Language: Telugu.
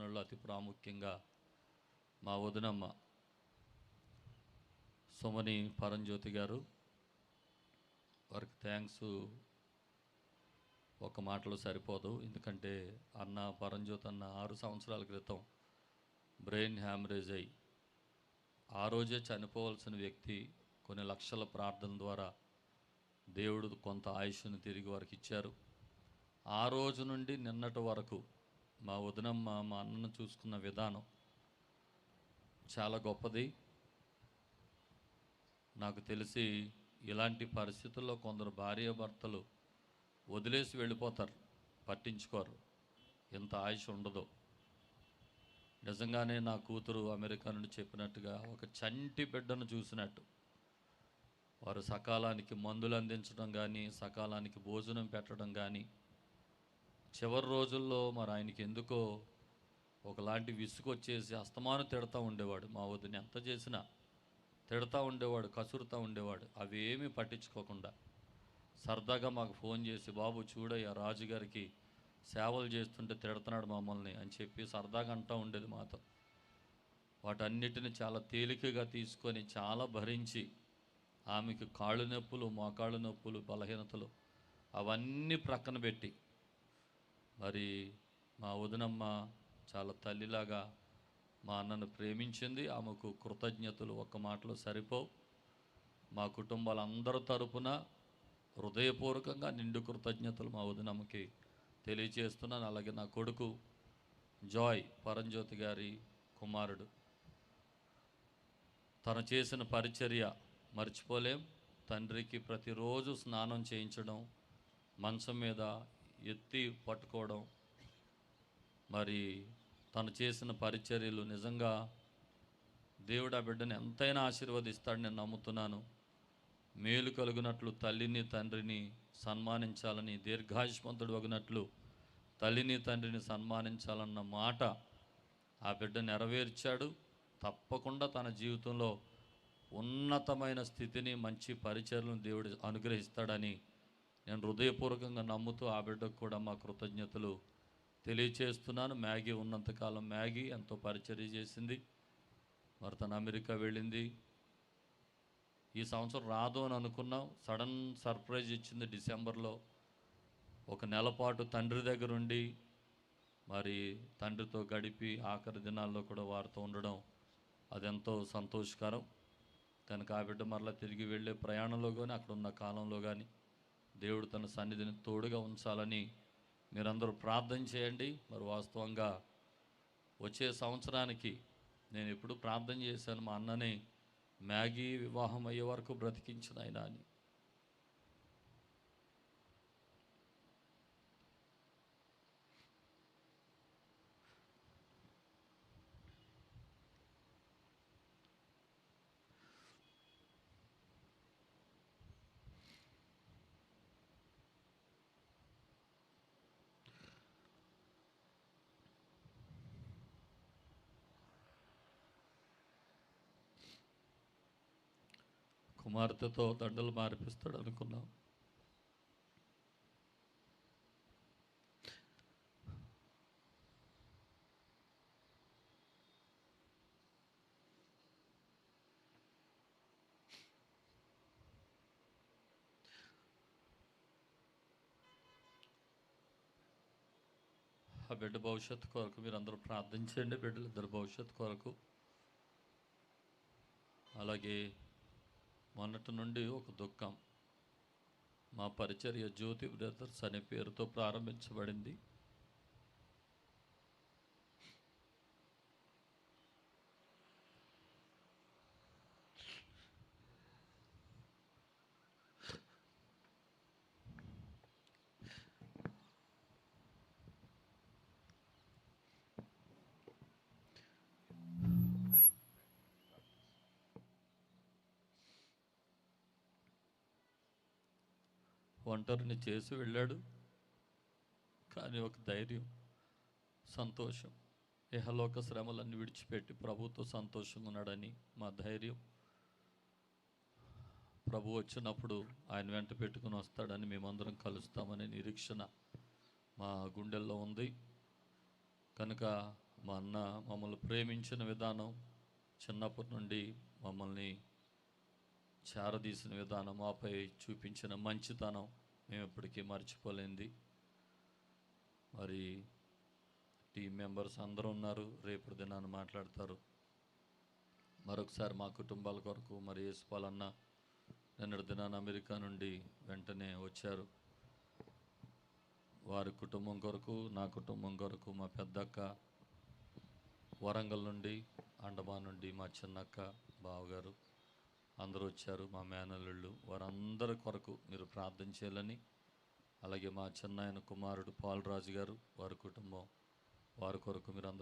చేసిన అతి ప్రాముఖ్యంగా మా వదినమ్మ సుమని పరంజ్యోతి గారు వారికి థ్యాంక్స్. ఒక మాటలో సరిపోదు ఎందుకంటే అన్న పరంజ్యోతి అన్న ఆరు సంవత్సరాల క్రితం బ్రెయిన్ హ్యామరేజ్ అయ్యి ఆ రోజే చనిపోవలసిన వ్యక్తి కొన్ని లక్షల ప్రార్థన ద్వారా దేవుడు కొంత ఆయుష్ను తిరిగి వారికి ఇచ్చారు. ఆ రోజు నుండి నిన్నటి వరకు మా వదినమ్మ మా అన్నను చూసుకున్న విధానం చాలా గొప్పది. నాకు తెలిసి ఇలాంటి పరిస్థితుల్లో కొందరు భార్యాభర్తలు వదిలేసి వెళ్ళిపోతారు పట్టించుకోరు. ఎంత ఆయుష్ ఉండదు. నిజంగానే నా కూతురు అమెరికా నుండి చెప్పినట్టుగా ఒక చంటి బిడ్డను చూసినట్టు. వారు సకాలానికి మందులు అందించడం కానీ సకాలానికి భోజనం పెట్టడం కానీ చివరి రోజుల్లో మరి ఆయనకి ఎందుకో ఒకలాంటి విసుగొచ్చేసి అస్తమానం తిడతా ఉండేవాడు. మా వదిన ఎంత చేసినా తిడతా ఉండేవాడు కసురుతూ ఉండేవాడు. అవేమీ పట్టించుకోకుండా సరదాగా మాకు ఫోన్ చేసి బాబు చూడయ్యా రాజుగారికి సేవలు చేస్తుంటే తిడుతున్నాడు మమ్మల్ని అని చెప్పి సరదాగా అంటూ ఉండేది మాతో. వాటన్నిటిని చాలా తేలికగా తీసుకొని చాలా భరించి ఆమెకు కాళ్ళు నొప్పులు మోకాళ్ళు నొప్పులు బలహీనతలు అవన్నీ ప్రక్కన పెట్టి మరి మా వదినమ్మ చాలా తల్లిలాగా మా అన్నను ప్రేమించింది. ఆమెకు కృతజ్ఞతలు ఒక్క మాటలో సరిపోవు. మా కుటుంబాలందరి తరపున హృదయపూర్వకంగా నిండు కృతజ్ఞతలు మా వదినమ్మకి తెలియజేస్తున్నాను అలాగే నా కొడుకు జాయ్ పరంజ్యోతి గారి కుమారుడు. తను చేసిన పరిచర్య మర్చిపోలేం. తండ్రికి ప్రతిరోజు స్నానం చేయించడం మంచం మీద ఎత్తి పట్టుకోవడం మరి తను చేసిన పరిచర్యలు నిజంగా దేవుడు ఆ బిడ్డని ఎంతైనా ఆశీర్వదిస్తాడని నేను నమ్ముతున్నాను. మేలు కలుగునట్లు తల్లిని తండ్రిని సన్మానించాలని దీర్ఘాయుష్మంతుడు వగినట్లు తల్లిని తండ్రిని సన్మానించాలన్న మాట ఆ బిడ్డ నెరవేర్చాడు. తప్పకుండా తన జీవితంలో ఉన్నతమైన స్థితిని మంచి పరిచర్లను దేవుడు అనుగ్రహిస్తాడని నేను హృదయపూర్వకంగా నమ్ముతూ ఆ బిడ్డకు కూడా మా కృతజ్ఞతలు తెలియచేస్తున్నాను. మ్యాగీ ఉన్నంతకాలం మ్యాగీ ఎంతో పరిచర్య చేసింది. మరి తను అమెరికా వెళ్ళింది. ఈ సంవత్సరం రాదు అని అనుకున్నాం. సడన్ సర్ప్రైజ్ ఇచ్చింది డిసెంబర్లో. ఒక నెలపాటు తండ్రి దగ్గర ఉండి మరి తండ్రితో గడిపి ఆఖరి దినాల్లో కూడా వారితో ఉండడం అదెంతో సంతోషకరం. కనుక ఆ బిడ్డ మరలా తిరిగి వెళ్ళే ప్రయాణంలో కానీ అక్కడ ఉన్న కాలంలో కానీ దేవుడు తన సన్నిధిని తోడుగా ఉంచాలని మీరందరూ ప్రార్థన చేయండి. మరి వాస్తవంగా వచ్చే సంవత్సరానికి నేను ఎప్పుడు ప్రార్థన చేశాను మా అన్నని మ్యాగీ వివాహం అయ్యే వరకు బ్రతికించిన ఆయన అని. కుమార్తెతో దండలు మార్పిస్తాడు అనుకున్నాం. ఆ బిడ్డ భవిష్యత్తు కొరకు మీరు అందరూ ప్రార్థించండి బిడ్డలు ఇద్దరు భవిష్యత్తు కొరకు. అలాగే మొన్నటి నుండి ఒక దుఃఖం. మా పరిచర్య జ్యోతి బ్రదర్స్ అనే పేరుతో ప్రారంభించబడింది. ఒంటరిని చేసి వెళ్ళాడు. కానీ ఒక ధైర్యం సంతోషం ఇహలోక శ్రమలన్నీ విడిచిపెట్టి ప్రభుతో సంతోషంగా ఉన్నాడని మా ధైర్యం. ప్రభు వచ్చినప్పుడు ఆయన వెంట పెట్టుకుని వస్తాడని మేమందరం కలుస్తామనే నిరీక్షణ మా గుండెల్లో ఉంది. కనుక మా అన్న మమ్మల్ని ప్రేమించిన విధానం చిన్నప్పటి నుండి మమ్మల్ని చారదీసిన విధానం మాపై చూపించిన మంచితనం మేము ఇప్పటికీ మర్చిపోలేంది. మరి టీం మెంబర్స్ అందరూ ఉన్నారు రేపు దినాన్ని మాట్లాడతారు. మరొకసారి మా కుటుంబాల కొరకు మరి యేసుపాలన్న నిన్నటి దినాన్ని అమెరికా నుండి వెంటనే వచ్చారు. వారి కుటుంబం కొరకు నా కుటుంబం కొరకు మా పెద్దక్క వరంగల్ నుండి అండమాన్ నుండి మా చిన్నక్క బావగారు. అందరూ వచ్చారు మా మేనల్లుళ్ళు. వారందరి కొరకు మీరు ప్రార్థన చేయాలని అలాగే మా చిన్నాయన కుమారుడు పాలరాజు గారు వారి కుటుంబం వారి కొరకు మీరు అందరూ